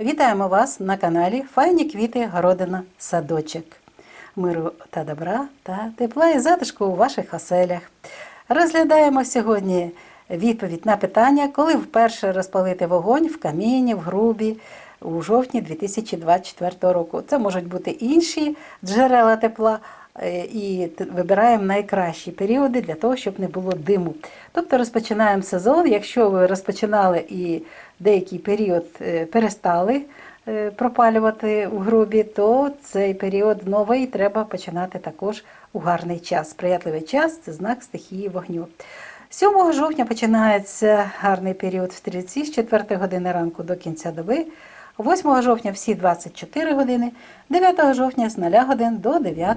Вітаємо вас на каналі Файні квіти, городина, садочок. Миру та добра та тепла і затишку у ваших оселях. Розглядаємо сьогодні відповідь на питання, коли вперше розпалити вогонь в каміні, в грубі у жовтні 2024 року. Це можуть бути інші джерела тепла. Е, І вибираємо найкращі періоди для того, щоб не було диму. Тобто розпочинаємо сезон. Якщо ви розпочинали і деякий період е, перестали е, пропалювати у грубі, то цей період новий треба починати також у гарний час. Сприятливий час це знак стихії вогню. 7 жовтня починається гарний період в стрільці з 4 години ранку до кінця доби. 8 жовтня всі 24 години, 9 жовтня з 0 годин до 9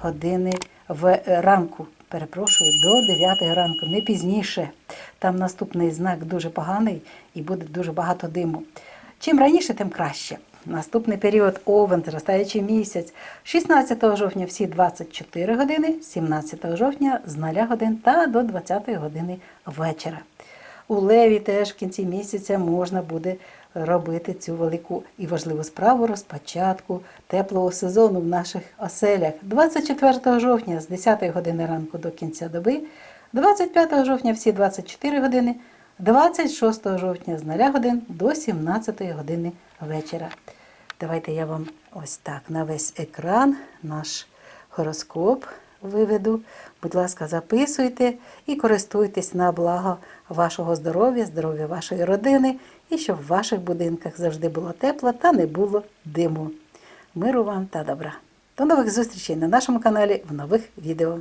години в ранку. Перепрошую, до 9 ранку, не пізніше. Там наступний знак дуже поганий і буде дуже багато диму. Чим раніше, тим краще. Наступний період овен, зростаючий місяць. 16 жовтня всі 24 години, 17 жовтня з 0 годин та до 20 години вечора. У Леві теж в кінці місяця можна буде робити цю велику і важливу справу розпочатку теплого сезону в наших оселях. 24 жовтня з 10 години ранку до кінця доби, 25 жовтня всі 24 години, 26 жовтня з 0 годин до 17 години вечора. Давайте я вам ось так на весь екран наш гороскоп виведу. Будь ласка, записуйте і користуйтесь на благо вашого здоров'я, здоров'я вашої родини і щоб в ваших будинках завжди було тепло та не було диму. Миру вам та добра. До нових зустрічей на нашому каналі в нових відео.